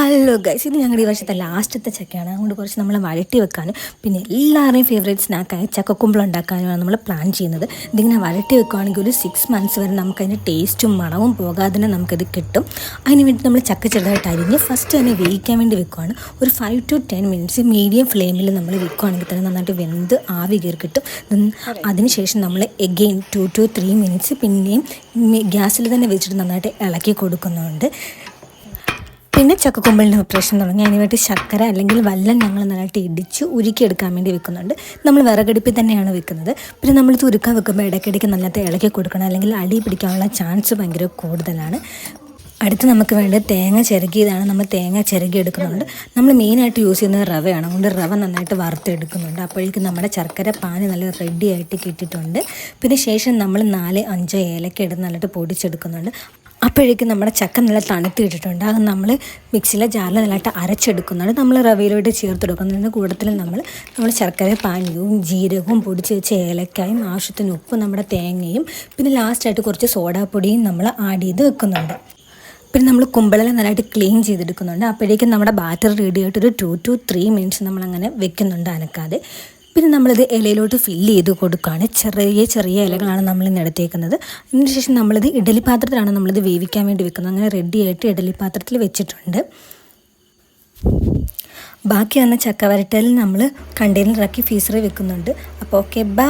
Hello guys ഇത് ഞങ്ങളുടെ ഈ വർഷത്തെ ലാസ്റ്റത്തെ ചക്കയാണ്. അതുകൊണ്ട് കുറച്ച് നമ്മൾ വരട്ടി വെക്കാനും പിന്നെ എല്ലാവരുടെയും ഫേവറേറ്റ് സ്നാക്കായ ചക്കക്കുമ്പളം ഉണ്ടാക്കാനുമാണ് നമ്മൾ പ്ലാൻ ചെയ്യുന്നത്. ഇതിങ്ങനെ വരട്ടി വെക്കുകയാണെങ്കിൽ ഒരു സിക്സ് മന്ത്സ് വരെ നമുക്ക് നമുക്കതിന്റെ ടേസ്റ്റും മണവും പോകാതെ തന്നെ നമുക്കത് കിട്ടും. അതിന് വേണ്ടി നമ്മൾ ചക്ക ചെറുതായിട്ട് അരിഞ്ഞ് ഫസ്റ്റ് തന്നെ വേവിക്കാൻ വേണ്ടി വെക്കുകയാണ് ഒരു five to ten minutes medium ഫ്ലെയിമിൽ നമ്മൾ വെക്കുകയാണെങ്കിൽ തന്നെ നന്നായിട്ട് വെന്ത് ആവി കയറി കിട്ടും. അതിനുശേഷം നമ്മൾ again two to three minutes പിന്നെയും ഗ്യാസിൽ തന്നെ വെച്ചിട്ട് നന്നായിട്ട് ഇളക്കി കൊടുക്കുന്നുണ്ട്. പിന്നെ ചക്കക്കൊമ്പലിന് ഓപ്പറേഷൻ തുടങ്ങി. അതിന് വേണ്ടി ശർക്കര അല്ലെങ്കിൽ വല്ലം ഞങ്ങൾ നന്നായിട്ട് ഇടിച്ച് ഉരുക്കിയെടുക്കാൻ വേണ്ടി വെക്കുന്നുണ്ട്. നമ്മൾ വിറകടുപ്പിൽ തന്നെയാണ് വെക്കുന്നത്. പിന്നെ നമ്മൾ ഉരുക്കാൻ വെക്കുമ്പോൾ ഇടയ്ക്കിടയ്ക്ക് നല്ല ഇളക്കി കൊടുക്കണം. അല്ലെങ്കിൽ അടി പിടിക്കാനുള്ള ചാൻസ് ഭയങ്കര കൂടുതലാണ്. അടുത്ത് നമുക്ക് വേണ്ട തേങ്ങ ചിരകിയതാണ്. നമ്മൾ തേങ്ങ ചിരകി എടുക്കുന്നുണ്ട്. നമ്മൾ മെയിനായിട്ട് യൂസ് ചെയ്യുന്നത് റവയാണ്. അതുകൊണ്ട് റവ നന്നായിട്ട് വറുത്തെടുക്കുന്നുണ്ട്. അപ്പോഴേക്കും നമ്മുടെ ശർക്കര പാന് നല്ല റെഡി ആയിട്ട് കിട്ടിയിട്ടുണ്ട്. പിന്നെ ശേഷം നമ്മൾ നാല് അഞ്ചോ ഏലക്ക ഇടുന്ന നല്ലതായിട്ട് പൊടിച്ചെടുക്കുന്നുണ്ട്. അപ്പോഴേക്കും നമ്മുടെ ചക്ക നല്ല തണുത്ത് ഇട്ടിട്ടുണ്ട് അത് നമ്മൾ മിക്സിയിലെ ജാറിൽ നല്ലതായിട്ട് അരച്ചെടുക്കുന്നുണ്ട് നമ്മൾ റവയിലോട്ട് ചേർത്ത് കൊടുക്കുന്നതിന് കൂട്ടത്തിൽ നമ്മൾ നമ്മൾ ശർക്കര പാനീയവും ജീരകവും പൊടിച്ച് വെച്ച ഏലക്കായും ആവശ്യത്തിന് ഉപ്പും നമ്മുടെ തേങ്ങയും പിന്നെ ലാസ്റ്റായിട്ട് കുറച്ച് സോഡാപ്പൊടിയും നമ്മൾ ആഡ് ചെയ്ത് വെക്കുന്നുണ്ട്. പിന്നെ നമ്മൾ കുമ്പളെല്ലാം നല്ലതായിട്ട് ക്ലീൻ ചെയ്തെടുക്കുന്നുണ്ട്. അപ്പോഴേക്കും നമ്മുടെ ബാറ്റർ റെഡി ആയിട്ട് ഒരു ടു ടു ത്രീ മിനിറ്റ്സ് നമ്മളങ്ങനെ വെക്കുന്നുണ്ട് അനക്കാതെ. പിന്നെ നമ്മളിത് ഇലയിലോട്ട് ഫില്ല് ചെയ്ത് കൊടുക്കുകയാണ്. ചെറിയ ചെറിയ ഇലകളാണ് നമ്മൾ ഇന്ന് എടുത്തേക്കുന്നത്. അതിനുശേഷം നമ്മളിത് ഇഡലി പാത്രത്തിലാണ് നമ്മളിത് വേവിക്കാൻ വേണ്ടി വെക്കുന്നത്. അങ്ങനെ റെഡി ആയിട്ട് ഇഡലി പാത്രത്തിൽ വെച്ചിട്ടുണ്ട്. ബാക്കി വന്ന ചക്ക വരട്ടലിൽ നമ്മൾ കണ്ടെയ്നറാക്കി ഫീസറിൽ വെക്കുന്നുണ്ട്. അപ്പോൾ ഓക്കെ ബൈ